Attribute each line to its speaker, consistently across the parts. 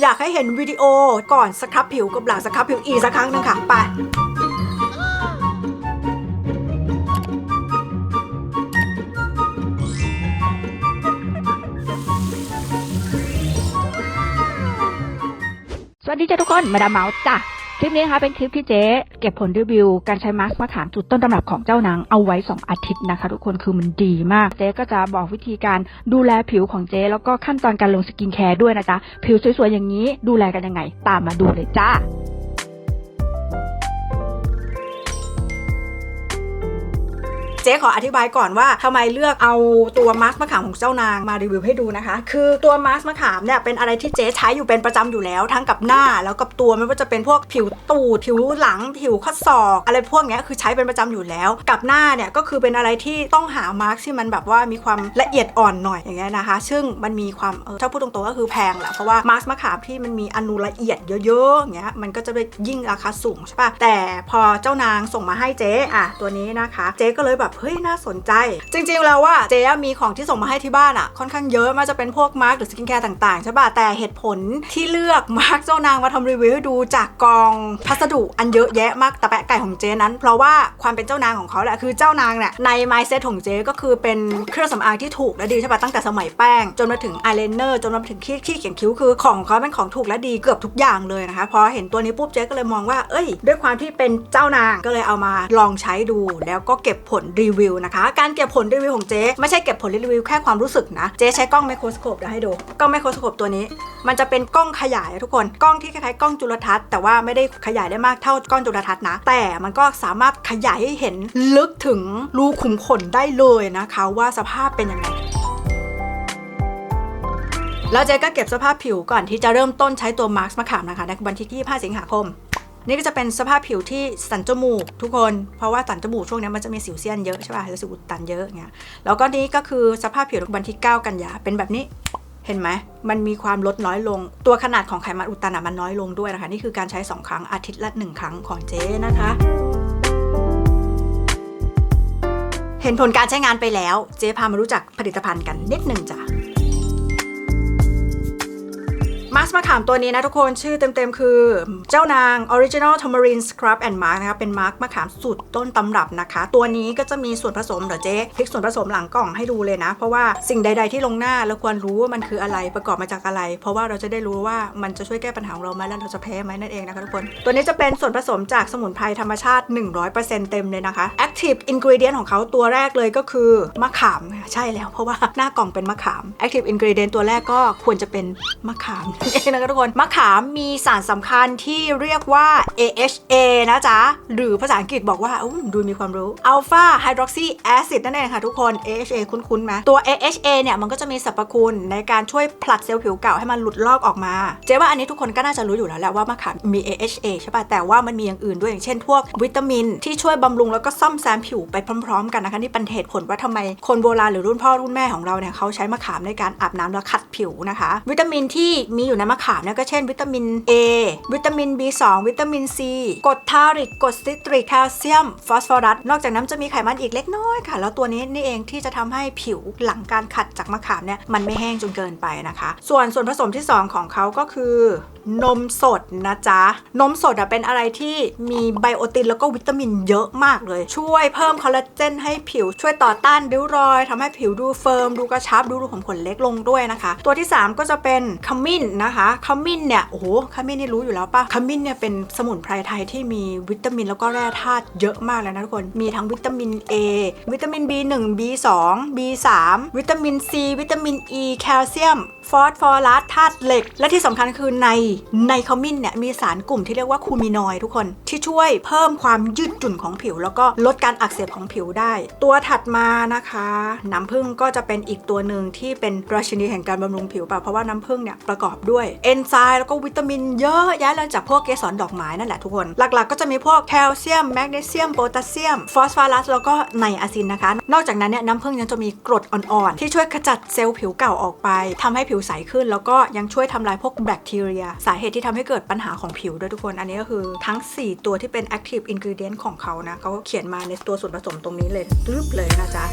Speaker 1: อยากให้เห็นวิดีโอก่อนสครับผิวกับหลังสครับผิวอีกสักครั้งหนึงค่ะ ไป
Speaker 2: สวัสดีจ้าทุกคน มาดามเมาส์จ้ะ คลิปนี้นะคะเป็นคลิปที่เจ๊เก็บผลรีวิว การใช้มาสก์มาถามจุดต้นตำรับของเจ้านางเอาไว้ 2 อาทิตย์นะคะ ทุกคนคือมันดีมาก เจ๊ก็จะบอกวิธีการดูแลผิวของเจ๊แล้วก็ขั้นตอนการลงสกินแคร์ด้วยนะจ๊ะ ผิวสวยๆอย่างนี้ดูแลกันยังไง ตามมาดูเลยจ้า
Speaker 1: เจ๊ขออธิบายก่อนว่าทำไมเลือกเอาตัวมาสก์มะขามของเจ้านางมารีวิวให้ดูนะคะ คือตัวมาสก์มะขามเนี่ยเป็นอะไรที่เจ๊ใช้อยู่เป็นประจำอยู่แล้ว ทั้งกับหน้าแล้วกับตัวไม่ว่าจะเป็นพวกผิวตูดผิวหลังผิวข้อศอกอะไรพวกนี้คือใช้เป็นประจำอยู่แล้ว กับหน้าเนี่ยก็คือเป็นอะไรที่ต้องหามาสก์ที่มันแบบว่ามีความละเอียดอ่อนหน่อยอย่างเงี้ยนะคะ ซึ่งมันมีความเออถ้าพูดตรงๆก็คือแพงแหละเพราะว่ามาสก์มะขามที่มันมีอนูละเอียดเยอะๆอย่างเงี้ยมันก็จะได้ยิ่งราคาสูงใช่ปะแต่พอเจ้านางส่งมาให้เจ๊อะตัวนี้นะคะ เจ๊ก็เลยแบบเฮ้ยน่าสนใจ จริงๆแล้วว่าเจ๊มีของที่ส่งมาให้ที่บ้านอะค่อนข้างเยอะมันจะเป็นพวกมาร์กหรือสกินแคร์ต่างๆใช่ป่ะแต่เหตุผลที่เลือกมาร์กเจ้านางมาทำรีวิวให้ดูจากกองพัสดุอันเยอะแยะมากตะแปะไก่ของเจ๊นั้น เพราะว่าความเป็นเจ้านางของเขาแหละคือเจ้านางเนี่ยใน mindset ของเจ๊ก็คือเป็นเครื่องสำอางที่ถูกและดีใช่ป่ะตั้งแต่สมัยแป้ง จนมาถึงอายไลเนอร์จนมาถึงที่ที่เขียนคิ้วคือของของเขาเป็นของถูกและดีเกือบทุกอย่างเลยนะคะพอเห็นตัวนี้ปุ๊บเจ๊ก็เลยมองว่าเอ้ย ด้วยความที่เป็นเจ้านางก็เลยเอามาลองใช้ดู แล้วก็เก็บผลรีวิวนะคะ การเก็บผลรีวิวของเจ๊ไม่ใช่เก็บผลรีวิวแค่ความรู้สึกนะ เจ๊ใช้กล้องไมโครสโคปเดี๋ยวให้ดู กล้องไมโครสโคปตัวนี้ มันจะเป็นกล้องขยายทุกคน กล้องที่คล้ายๆกล้องจุลทรรศน์แต่ว่าไม่ได้ขยายได้มากเท่ากล้องจุลทรรศน์นะ แต่มันก็สามารถขยายให้เห็นลึกถึงรูขุมขนได้เลยนะคะว่าสภาพเป็นยังไงแล้วเจ๊ก็เก็บสภาพผิวก่อนที่จะเริ่มต้นใช้ตัวมาร์คมะขามนะคะในวันที่25สิงหาคม นี่ก็จะเป็นสภาพผิวที่สันจมูกทุกคน เพราะว่าสันจมูกช่วงนี้มันจะมีสิวเซียนเยอะใช่ป่ะแล้วสิวอุดตันเยอะเงี้ยแล้วก็นี้ก็คือสภาพผิววันที่ 9 กันยาเป็นแบบนี้เห็นไหมมันมีความลดน้อยลง ตัวขนาดของไขมันอุดตันอะมันน้อยลงด้วยนะคะ นี่คือการใช้ 2 ครั้งอาทิตย์ละ 1 ครั้งของเจ๊นะคะเห็นผลการใช้งานไปแล้ว เจ๊พามารู้จักผลิตภัณฑ์กันนิดหนึ่งจ้ะ มาสก์มะขามตัวนี้นะทุกคนชื่อเต็มๆ คือ เจ้านาง Original Tamarind Scrub and Mask นะคะเป็นมาร์กมะขามสูตรต้นตำรับนะคะ ตัวนี้ก็จะมีส่วนผสมเดี๋ยวเจ๊พลิกส่วนผสมหลังกล่องให้ดูเลยนะ เพราะว่าสิ่งใด ๆ ที่ลงหน้าเราควรรู้ว่ามันคืออะไรประกอบมาจากอะไร เพราะว่าเราจะได้รู้ว่ามันจะช่วยแก้ปัญหาของเราไหมแล้วเราจะแพ้ไหมนั่นเองนะคะทุกคนตัวนี้จะเป็นส่วนผสมจากสมุนไพรธรรมชาติ 100%เต็มเลยนะคะ Active Ingredient ของเขาตัวแรกเลยก็คือมะขามใช่แล้วเพราะว่าหน้ากล่องเป็นมะขาม Active Ingredient ตัวแรกก็ควรจะเป็นมะขามเองนะคะทุกคนมะขามมีสารสำคัญที่เรียกว่า AHA นะจ๊ะ หรือภาษาอังกฤษบอกว่าอู้ดูมีความรู้ Alpha Hydroxy Acid นั่นเองค่ะทุกคน AHA คุ้นๆไหมตัว AHA เนี่ยมันก็จะมีสรรพคุณในการช่วยผลัดเซลล์ผิวเก่าให้มันหลุดลอกออกมา เจ๊ว่าอันนี้ทุกคนก็น่าจะรู้อยู่แล้วแหละว่ามะขามมี AHA ใช่ป่ะแต่ว่ามันมีอย่างอื่นด้วยอย่างเช่น พวกวิตามิน ที่ช่วยบำรุงแล้วก็ซ่อมแซมผิวไปพร้อมๆ กันนะคะนี่เป็นเหตุผลว่าทำไมคนโบราณหรือรุ่นพ่อรุ่นแม่ของเราเนี่ยเขาใช้มะขามในการอาบน้ำแล้วขัดผิวนะคะ วิตามินที่มีอยู่ในมะขามเนี่ยก็เช่น วิตามิน A วิตามิน B2 วิตามิน C กรดทาริกกรดซิตริกแคลเซียม ฟอสฟอรัส นอกจากนั้นจะมีไขมันอีกเล็กน้อยค่ะ แล้วตัวนี้นี่เองที่จะทำให้ผิวหลังการขัดจากมะขามเนี่ยมันไม่แห้งจนเกินไปนะคะ ส่วนส่วนผสมที่ 2 ของเขาก็คือนมสดนะจ๊ะ นมสดอะเป็นอะไรที่มีไบโอตินแล้วก็วิตามินเยอะมากเลย ช่วยเพิ่มคอลลาเจนให้ผิวช่วยต่อต้านริ้วรอยทำให้ผิวดูเฟิร์มดูกระชับดูรูขุมขนเล็กลงด้วยนะคะ ตัวที่ 3 ก็จะเป็นขมิ้นนะคะขมิ้นเนี่ยโอ้โหขมิ้นนี่รู้อยู่แล้วปะขมิ้นเนี่ยเป็นสมุนไพรไทยที่มีวิตามินแล้วก็แร่ธาตุเยอะมากเลยนะทุกคนมีทั้งวิตามิน A วิตามิน B1 B2 B3 วิตามิน C วิตามิน E แคลเซียมฟอสฟอรัสธาตุเหล็ก และที่สำคัญคือในในขมิ้นเนี่ยมีสารกลุ่มที่เรียกว่าคูมินอยทุกคน ที่ช่วยเพิ่มความยืดหยุ่นของผิว แล้วก็ลดการอักเสบของผิวได้ ตัวถัดมานะคะ น้ำผึ้งก็จะเป็นอีกตัวหนึ่งที่เป็นราชินีแห่งการบำรุงผิวป่ะเพราะว่าน้ำผึ้งเนี่ยประกอบด้วยเอนไซม์แล้วก็วิตามินเยอะแยะเลยจากพวกเกสรดอกไม้นั่นแหละทุกคน หลักๆ ก็จะมีพวกแคลเซียมแมกนีเซียมโพแทสเซียมฟอสฟอรัสแล้วก็ไนอาซินนะคะ นอกจากนั้นเนี่ยน้ำผึ้งยังจะมีกรดอ่อนๆที่ช่วยขจัดเซลล์ผิวเก่าออกไปทำให้ผิวใสขึ้น แล้วก็ยังช่วยทำลายพวกแบคทีเรีย สาเหตุที่ทำให้เกิดปัญหาของผิวด้วยทุกคน อันนี้ก็คือทั้ง 4 ตัวที่เป็น active ingredient ของเขานะเขาก็เขียนมาในตัวส่วนผสมตรงนี้เลยรึบเลยนะจ๊ะ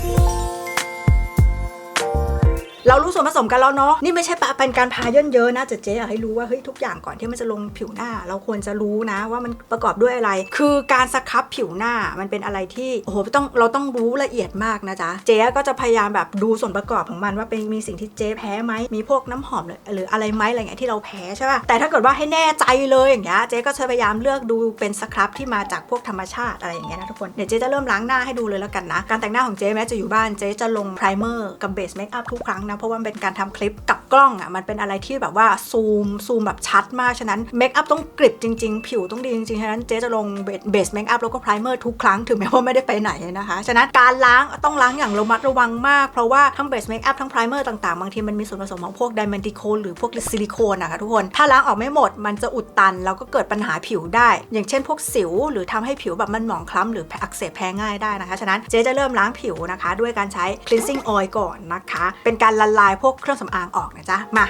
Speaker 1: เรารู้ส่วนผสมกันแล้วเนาะนี่ไม่ใช่ปะเป็นการพาย่นเยอะนะแต่เจ๊อยากให้รู้ว่าเฮ้ยทุกอย่างก่อนที่มันจะลงผิวหน้า เราควรจะรู้นะว่ามันประกอบด้วยอะไร คือการสครับผิวหน้ามันเป็นอะไรที่โอ้โหต้องเราต้องรู้ละเอียดมากนะจ๊ะเจ๊ก็จะพยายามแบบดูส่วนประกอบของมันว่าเป็นมีสิ่งที่เจ๊แพ้ไหมมีพวกน้ำหอมหรืออะไรไหมอะไรเงี้ยที่เราแพ้ใช่ป่ะแต่ถ้าเกิดว่าให้แน่ใจเลยอย่างเงี้ยเจ๊ก็จะพยายามเลือกดูเป็นสครับที่มาจากพวกธรรมชาติอะไรอย่างเงี้ยนะทุกคนเดี๋ยวเจ๊จะเริ่มล้างหน้าให้ดูเลยแล้วกันนะการแต่งหน้าของเจ๊แม้จะอยู่บ้านเจ๊จะลงไพรเมอร์กับเบสเมคอัพทุกครั้งนะเพราะว่าเป็นการทำคลิปกับกล้องอะมันเป็นอะไรที่แบบว่าซูมซูมแบบชัดมากฉะนั้นเมคอัพต้องกริบจริง ๆ ผิวต้องดีจริงๆฉะนั้นเจ๊จะลงเบสเมคอัพแล้วก็ไพรเมอร์ทุกครั้งถึงแม้ว่าไม่ได้ไปไหนนะคะฉะนั้นการล้างต้องล้างอย่างระมัดระวังมาก เพราะว่าทั้งเบสเมคอัพทั้งไพรเมอร์ต่างๆ บางทีมันมีส่วนผสมของพวกไดมันติโคนหรือพวกซิลิโคนนะคะทุกคน ถ้าล้างออกไม่หมดมันจะอุดตัน แล้วก็เกิดปัญหาผิวได้ อย่างเช่นพวกสิว หรือทำให้ผิวแบบมันหมองคล้ำหรืออักเสบแพ้ง่ายได้นะคะ ฉะนั้นเจ๊จะเริ่มล้างผิวนะคะ ด้วยการใช้ cleansing oil ก่อนนะคะ เป็นการละลายพวกเครื่องสำอางออกนะจ๊ะ มา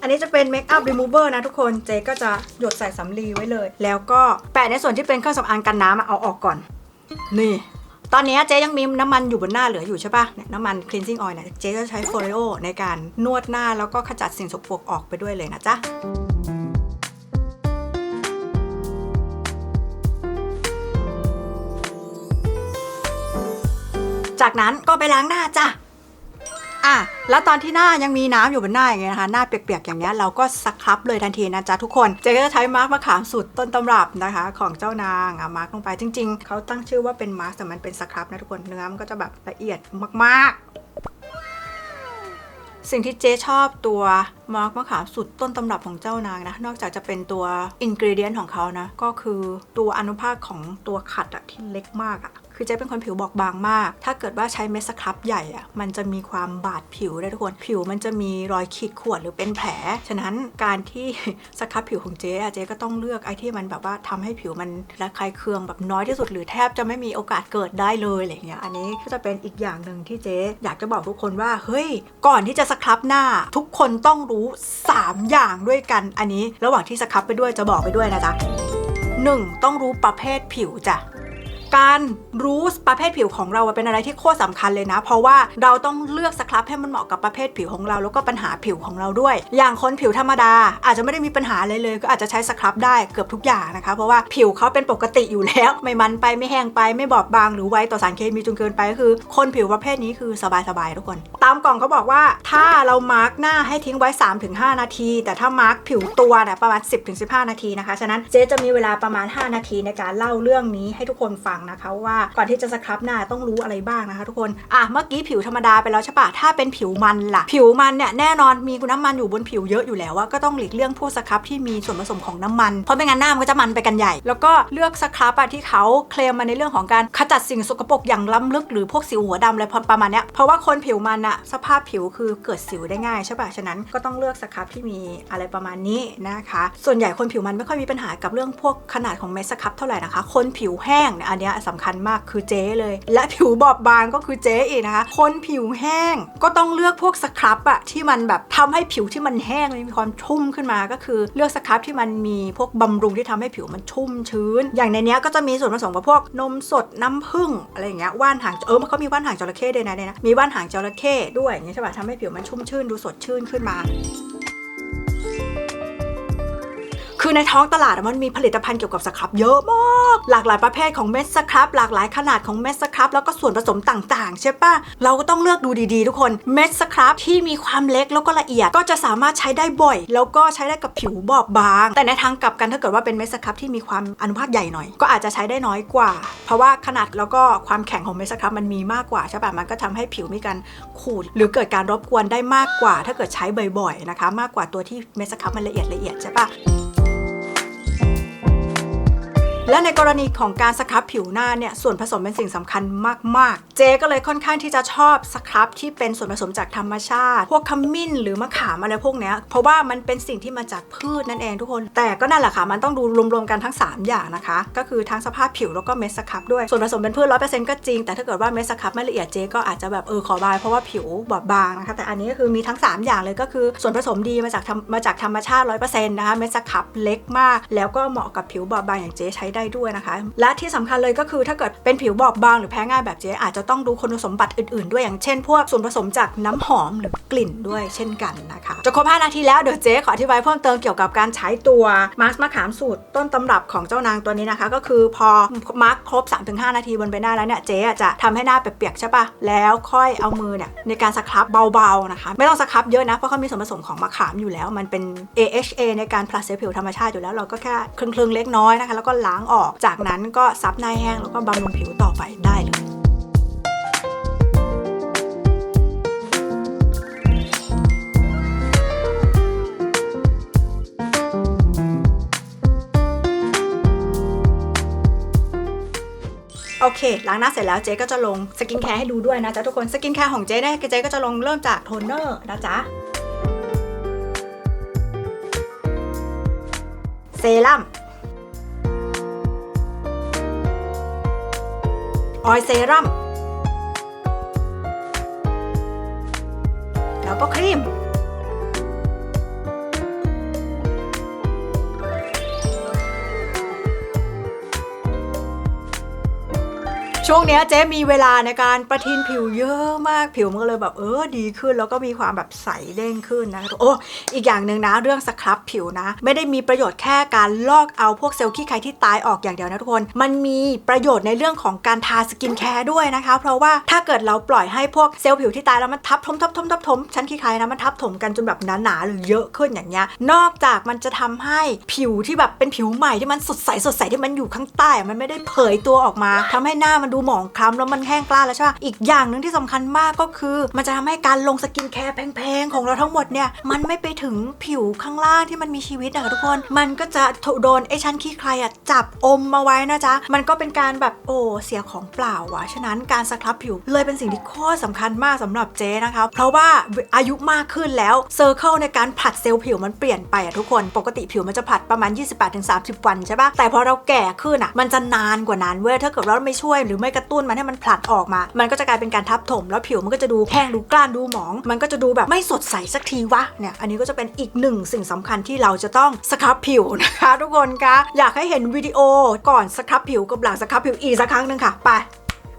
Speaker 1: อันนี้จะเป็นเมคอัพรีมูเวอร์นะทุกคน เจ๊ก็จะหยดใส่สำลีไว้เลย แล้วก็แปะในส่วนที่เป็นเครื่องสำอางกันน้ำเอาออกก่อน นี่ ตอนนี้เจ๊ยังมีน้ำมันอยู่บนหน้าเหลืออยู่ใช่ปะเนี่ยน้ำมัน cleansing oil เนี่ยเจ๊จะใช้ f o r e o ในการนวดหน้าแล้วก็ขจัดสิ่งสกปรกออกไปด้วยเลยนะจ๊ะ จากนั้นก็ไปล้างหน้าจ้ะอะแล้วตอนที่หน้ายังมีน้ำอยู่บนหน้าอย่างเงี้ยนะคะหน้าเปียกๆอย่างเงี้ยเราก็สครับเลยทันทีนะจ๊ะทุกคนเจ๊ก็จะใช้มาร์กมะขามสูตรต้นตำรับนะคะ ของเจ้านางอะมาร์กลงไปจริง ๆเขาตั้งชื่อว่าเป็นมาร์กแต่มันเป็นสครับนะทุกคนเนื้อมันก็จะแบบละเอียดมากๆ สิ่งที่เจ๊ชอบตัวมาร์กมะขามสูตรต้นตำรับของเจ้านางนะนอกจากจะเป็นตัวอินกรีเดียนของเขานะก็คือตัวอนุภาคของตัวขัดอะที่เล็กมากอะ คือเจ๊เป็นคนผิวบอบบางมาก ถ้าเกิดว่าใช้เม็ดสครับใหญ่อะมันจะมีความบาดผิวได้ทุกคน ผิวมันจะมีรอยขีดข่วนหรือเป็นแผล ฉะนั้นการที่สครับผิวของเจ๊อะเจ๊ก็ต้องเลือกไอ้ที่มันแบบว่าทำให้ผิวมันระคายเคืองแบบน้อยที่สุด หรือแทบจะไม่มีโอกาสเกิดได้เลยอะไรอย่างเงี้ย อันนี้ก็จะเป็นอีกอย่างหนึ่งที่เจ๊อยากจะบอกทุกคนว่า เฮ้ย ก่อนที่จะสครับหน้า ทุกคนต้องรู้ 3 อย่างด้วยกัน อันนี้ ระหว่างที่สครับไปด้วยจะบอกไปด้วยนะจ๊ะ 1. ต้องรู้ประเภทผิวจ้ะ การรู้ประเภทผิวของเราเป็นอะไรที่โคตรสำคัญเลยนะ เพราะว่าเราต้องเลือกสครับให้มันเหมาะกับประเภทผิวของเรา แล้วก็ปัญหาผิวของเราด้วย อย่างคนผิวธรรมดา อาจจะไม่ได้มีปัญหาอะไรเลย ก็อาจจะใช้สครับได้เกือบทุกอย่างนะคะ เพราะว่าผิวเขาเป็นปกติอยู่แล้ว ไม่มันไปไม่แห้งไปไม่บอบบาง หรือไวต่อสารเคมีจนเกินไปก็คือ คนผิวประเภทนี้คือสบายๆทุกคน ตามกล่องเขาบอกว่าถ้าเรามาร์กหน้าให้ทิ้งไว้ 3-5 นาที แต่ถ้ามาร์กผิวตัวเนี่ยประมาณ 10-15 นาทีนะคะฉะนั้นเจ๊จะมีเวลาประมาณ 5 นาทีในการเล่าเรื่องนี้ให้ทุกคนฟังนะคะว่าก่อนที่จะสครับหน้าต้องรู้อะไรบ้างนะคะทุกคน อะเมื่อกี้ผิวธรรมดาไปแล้วใช่ปะถ้าเป็นผิวมันล่ะ ผิวมันเนี่ยแน่นอนมีน้ำมันอยู่บนผิวเยอะอยู่แล้วว่าก็ต้องหลีกเลี่ยงพวกสครับที่มีส่วนผสมของน้ำมัน เพราะไม่งั้นหน้ามันก็จะมันไปกันใหญ่ แล้วก็เลือกสครับอะที่เขาเคลมมาในเรื่องของการขจัดสิ่งสกปรกอย่างล้ำลึกหรือพวกสิวหัวดำอะไรประมาณเนี้ยเพราะว่าคนผิวมันอะสภาพผิวคือเกิดสิวได้ง่ายใช่ปะฉะนั้นก็ต้องเลือกสครับที่มีอะไรประมาณนี้นะคะ ส่วนใหญ่คนผิวมันไม่ค่อยมีปัญหากับเรื่องพวกขนาดของเม็ดสครับเท่าไหร่นะคะ คนผิวแห้งเนี่ยอันนี้สำคัญมากคือเจ๊เลย และผิวบอบบางก็คือเจ๊อีกนะคะ คนผิวแห้งก็ต้องเลือกพวกสครับอะที่มันแบบทำให้ผิวที่มันแห้งมันมีความชุ่มขึ้นมาก็คือเลือกสครับที่มันมีพวกบำรุงที่ทำให้ผิวมันชุ่มชื้น อย่างในนี้ก็จะมีส่วนผสมกับพวกนมสดน้ำผึ้งอะไรอย่างเงี้ยว่านหางเออมันเขามีว่านหางจระเข้ด้วยนะเนี่ยนะมีว่านหางจระเข้ด้วยอย่างเงี้ยใช่ป่ะทำให้ผิวมันชุ่มชื่นดูสดชื่นขึ้นมา คือในท้องตลาดมันมีผลิตภัณฑ์เกี่ยวกับสครับเยอะมาก หลากหลายประเภทของเม็ดสครับ หลากหลายขนาดของเม็ดสครับ แล้วก็ส่วนผสมต่างๆ ใช่ปะเราก็ต้องเลือกดูดีๆ ทุกคนเม็ดสครับที่มีความเล็กแล้วก็ละเอียดก็จะสามารถใช้ได้บ่อย แล้วก็ใช้ได้กับผิวบอบบาง แต่ในทางกลับกันถ้าเกิดว่าเป็นเม็ดสครับที่มีความอนุภาคใหญ่หน่อย ก็อาจจะใช้ได้น้อยกว่า เพราะว่าขนาดแล้วก็ความแข็งของเม็ดสครับมันมีมากกว่าใช่ปะมันก็ทำให้ผิวมีการขูดหรือเกิดการรบกวนได้มากกว่า ถ้าเกิดใช้บ่อยๆนะคะ มากกว่าตัวที่เม็ดสครับมันละเอียดละเอียดใช่ปะ และในกรณีของการสครับผิวหน้าเนี่ยส่วนผสมเป็นสิ่งสำคัญมาก ๆ เจก็เลยค่อนข้างที่จะชอบสครับที่เป็นส่วนผสมจากธรรมชาติ พวกขมิ้นหรือมะขามอะไรพวกเนี้ยเพราะว่ามันเป็นสิ่งที่มาจากพืชนั่นเองทุกคน แต่ก็นั่นแหละค่ะ มันต้องดูรวมๆกันทั้ง 3 อย่างนะคะ ก็คือทั้งสภาพผิวแล้วก็เม็ดสครับด้วยส่วนผสมเป็นพืชร้อยเปอร์เซ็นต์ก็จริง แต่ถ้าเกิดว่าเม็ดสครับไม่ละเอียดเจก็อาจจะแบบเออขอบายเพราะว่าผิวบอบบางนะคะแต่อันนี้ก็คือมีทั้ง 3 อย่างเลยก็คือ ส่วนผสมดีมาจากธรรมมาจากธรรมชาติร้อยเปอร์เซ็นต์นะคะเม็ดสครับเล็กมาก แล้วก็เหมาะกับผิวบอบบางอย่างเจใช้ได้ด้วยนะคะ และที่สำคัญเลยก็คือถ้าเกิดเป็นผิวบอบบางหรือแพ้ง่ายแบบเจ๊อาจจะต้องดูคุณสมบัติอื่นๆ ด้วยอย่างเช่น พวกส่วนผสมจากน้ำหอมหรือกลิ่นด้วยเช่นกันนะคะ จะครบ5นาทีแล้วเดี๋ยวเจ๊ขออธิบายเพิ่มเติมเกี่ยวกับการใช้ตัวมาสก์มะขามสูตรต้นตำรับของเจ้านางตัวนี้นะคะ ก็คือพอมาร์คครบ 3-5 นาทีบนใบหน้าแล้วเนี่ยเจ๊จะทำให้หน้าเปียกๆใช่ปะแล้วค่อยเอามือเนี่ยในการสครับเบาๆนะคะ ไม่ต้องสครับเยอะนะเพราะเขามีส่วนผสมของมะขามอยู่แล้ว มันเป็น AHA ในการผลัดเซลล์ผิวธรรมชาติอยู่แล้วเราก็แค่คลึงๆเล็กน้อยนะคะแล้วก็ล้างออก จากนั้นก็ซับหน้าแห้งแล้วก็บำรุงผิวต่อไปได้เลยโอเคล้างหน้าเสร็จแล้วเจ๊ก็จะลงสกินแคร์ให้ดูด้วยนะจ๊ะทุกคนสกินแคร์ของเจ๊เนี่ยเจ๊ก็จะลงเริ่มจากโทนเนอร์นะจ๊ะเซรั่ม ออยเซรั่มแล้วก็ครีม ช่วงเนี้ยเจ๊มีเวลาในการประทินผิวเยอะมากผิวมันก็เลยแบบเออดีขึ้น แล้วก็มีความแบบใสเด้งขึ้นนะโอ้อีกอย่างหนึ่งนะเรื่องสครับผิวนะ ไม่ได้มีประโยชน์แค่การลอกเอาพวกเซลล์ขี้ใครที่ตายออกอย่างเดียวนะทุกคน มันมีประโยชน์ในเรื่องของการทาสกินแคร์ด้วยนะคะ เพราะว่าถ้าเกิดเราปล่อยให้พวกเซลล์ผิวที่ตายแล้วมันทับถมทับถมทับถมชั้นขี้ใครนะมันทับถมกันจนแบบหนาๆหรือเยอะขึ้นอย่างเงี้ยนอกจากมันจะทำให้ผิวที่แบบเป็นผิวใหม่ที่มันสดใสสดใสที่มันอยู่ข้างใต้มันไม่ได้เผยตัวออกมาทำให้หน้ามันดูหมองคล้ำแล้วมันแห้งกล้าแล้วใช่ป่ะอีกอย่างหนึ่งที่สำคัญมากก็คือ มันจะทำให้การลงสกินแคร์แพงๆของเราทั้งหมดเนี่ยมันไม่ไปถึงผิวข้างล่างที่มันมีชีวิตอะทุกคน มันก็จะโดนไอ้ชั้นขี้ใครอะจับอมมาไว้นะจ๊ะมันก็เป็นการแบบโอ้เสียของเปล่าว่ะฉะนั้นการสครับผิวเลยเป็นสิ่งที่โคตรสำคัญมากสำหรับเจ๊นะคะ เพราะว่าอายุมากขึ้นแล้วเซอร์เคิลในการผลัดเซลล์ผิวมันเปลี่ยนไปอะทุกคนปกติผิวมันจะผลัดประมาณ 28-30 วันใช่ปะแต่พอเราแก่ขึ้นอะมันจะนานกว่านั้นเว้ยถ้าเกิดเราไม่ช่วยหรือไม่กระตุ้นมันให้มันผลัดออกมา มันก็จะกลายเป็นการทับถม แล้วผิวมันก็จะดูแห้งดูกล้านดูหมอง มันก็จะดูแบบไม่สดใสสักทีวะเนี่ยอันนี้ก็จะเป็นอีกหนึ่งสิ่งสำคัญที่เราจะต้องสครับผิวนะคะ ทุกคนคะอยากให้เห็นวิดีโอก่อนสครับผิวกับหลังสครับผิวอีกสักครั้งหนึ่งค่ะไป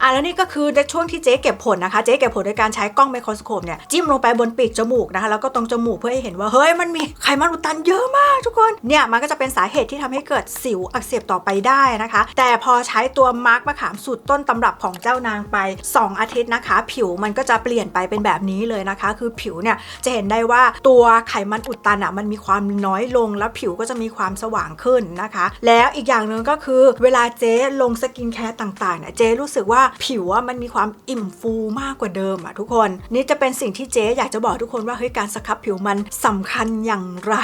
Speaker 1: อะแล้วนี่ก็คือในช่วงที่เจ๊เก็บผลนะคะ เจ๊เก็บผลโดยการใช้กล้องไมโครสโคปเนี่ยจิ้มลงไปบนปีกจมูกนะคะ แล้วก็ตรงจมูกเพื่อให้เห็นว่าเฮ้ยมันมีไขมันอุดตันเยอะมากทุกคน เนี่ยมันก็จะเป็นสาเหตุที่ทำให้เกิดสิวอักเสบต่อไปได้นะคะ แต่พอใช้ตัวมาร์กมะขามสูตรต้นตำรับของเจ้านางไป 2 อาทิตย์นะคะ ผิวมันก็จะเปลี่ยนไปเป็นแบบนี้เลยนะคะ คือผิวเนี่ยจะเห็นได้ว่าตัวไขมันอุดตันอะมันมีความน้อยลงแล้วผิวก็จะมีความสว่างขึ้นนะคะ แล้วอีกอย่างหนึ่งก็คือเวลาเจ๊ลงสกินแคร์ต่างๆเนี่ยเจ๊รู้สึกว่าผิวอะมันมีความอิ่มฟูมากกว่าเดิมอะทุกคน นี่จะเป็นสิ่งที่เจ๊อยากจะบอกทุกคนว่าเฮ้ยการสครับผิวมันสำคัญอย่างไร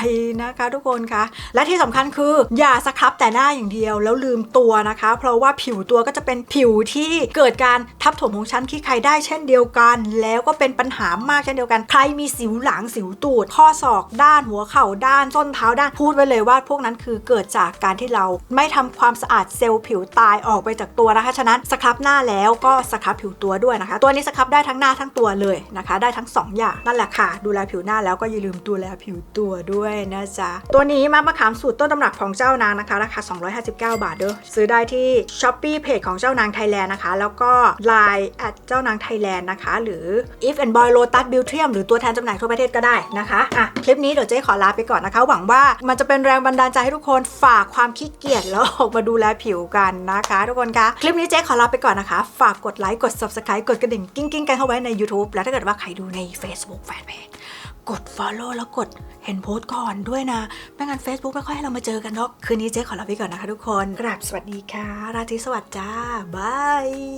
Speaker 1: นะคะ ทุกคนคะและที่สำคัญคืออย่าสครับแต่หน้าอย่างเดียวแล้วลืมตัวนะคะ เพราะว่าผิวตัวก็จะเป็นผิวที่เกิดการทับถมของชั้นขี้ใครได้เช่นเดียวกัน แล้วก็เป็นปัญหามากเช่นเดียวกัน ใครมีสิวหลังสิวตูด ข้อศอกด้านหัวเข่าด้านส้นเท้าด้านพูดไว้เลยว่าพวกนั้นคือเกิดจากการที่เราไม่ทำความสะอาดเซลล์ผิวตายออกไปจากตัวนะคะฉะนั้นสครับหน้าแล้วก็สครับผิวตัวด้วยนะคะ ตัวนี้สครับได้ทั้งหน้าทั้งตัวเลยนะคะ ได้ทั้งสองอย่างนั่นแหละค่ะ ดูแลผิวหน้าแล้วก็อย่าลืมดูแลผิวตัวด้วยนะจ๊ะตัวนี้มามะขามสูตรต้นตำรับของเจ้านางนะคะราคา 259 บาทเด้อซื้อได้ที่ s h อ p e e เพจของเจ้านางไทยแลนด์นะคะ แล้วก็ Line แอดเจ้านางไทยแลนด์นะคะ หรือ if and boy lotus beautium หรือตัวแทนจำหน่ายทั่วประเทศก็ได้นะคะอะคลิปนี้เดี๋ยวเจ๊ขอลาไปก่อนนะคะ หวังว่ามันจะเป็นแรงบันดาลใจให้ทุกคนฝากความขี้เกียจแล้วออกมาดูแลผิวกันนะคะ ทุกคนคะคลิปนี้เจ๊ขอลาไปก่อนนะคะฝากกดไลค์กด subscribe กดกระดิ่งกิ้งกิ้งกันเข้าไว้ใน YouTube แล้วถ้าเกิดว่าใครดูใน Facebook Fanpage กด follow แล้วกดเห็นโพสต์ก่อนด้วยนะ ไม่งั้น Facebook ไม่ค่อยให้เรามาเจอกันหรอก คืนนี้เจ๊ขอลาไปก่อนนะคะทุกคน กราบสวัสดีค่ะ ราตรีสวัสดิ์จ้าบาย